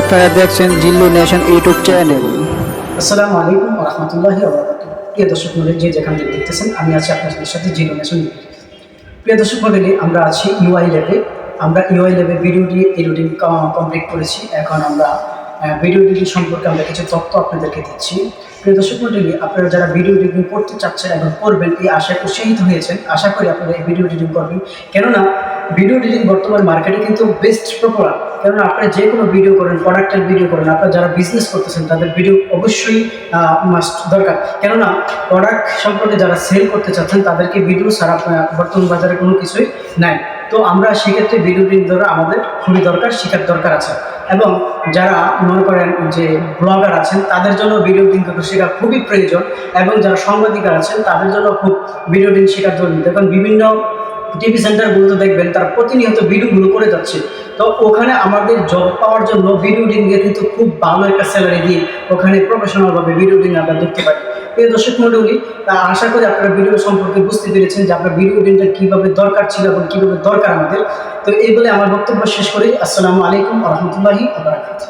আপনারা দেখছেন জিল্লু nation YouTube channel. আসসালামু আলাইকুম রহমতুল্লাহি প্রিয় দর্শক মন্ডলী যে যেখান থেকে দেখতেছেন, আমি আছি আপনাদের সাথে জিরো নেশন প্রিয় দর্শক মন্ডলী আমরা আছি ইউআই ল্যাবে। আমরা ইউআই ল্যাবে ভিডিও এডিটিং কমপ্লিট করেছি। এখন আমরা ভিডিও এডিটিং সম্পর্কে আমরা কিছু তথ্য আপনাদেরকে দিচ্ছি। প্রিয় দর্শক মন্ডলী আপনারা যারা ভিডিও এডিটিং করতে চাচ্ছেন এবং করবেন, এই আশায় উৎসাহিত হয়েছেন, আশা করি আপনারা এই ভিডিও এডিটিং করবেন। কেননা, ভিডিও এডিটিং বর্তমান মার্কেটে কিন্তু বেস্ট পপুলার কেননা আপনারা যে কোনো ভিডিও করেন প্রোডাক্টের ভিডিও করেন, আপনারা যারা বিজনেস করতেছেন, তাদের ভিডিও অবশ্যই মাস্ট দরকার। কেননা প্রোডাক্ট সম্পর্কে যারা সেল করতে চাচ্ছেন, তাদেরকে ভিডিও ছাড়া বর্তমান বাজারে কোনো কিছুই নাই। তো আমরা সেক্ষেত্রে ভিডিও এডিটিং দ্বারা আমাদের খুবই দরকার, শেখার দরকার আছে। এবং যারা মনে করেন যে ব্লগার আছেন, তাদের জন্য ভিডিও কিন্তু শেখা খুবই প্রয়োজন। এবং যারা সাংবাদিকার আছেন, তাদের জন্য খুব ভিডিও এডিটিং শেখার জন্য। এখন বিভিন্ন টিভি সেন্টারগুলোতে দেখবেন, তারা প্রতিনিয়ত ভিডিওগুলো করে যাচ্ছে। তো ওখানে আমাদের জব পাওয়ার জন্য ভিডিও এডিটিংয়ে কিন্তু খুব ভালো একটা স্যালারি দিয়ে ওখানে প্রফেশনালভাবে ভিডিও এডিটিং আমরা দেখতে পাই এই দর্শক মন্ডলী তা আশা করি আপনারা ভিডিও সম্পর্কে বুঝতে পেরেছেন যে আপনার ভিডিও এডিটিংটা কীভাবে দরকার ছিল এবং কীভাবে দরকার আমাদের। তো এই বলে আমার বক্তব্য শেষ করি। আসসালামু আলাইকুম রহমতুল্লাহি আবরাকাত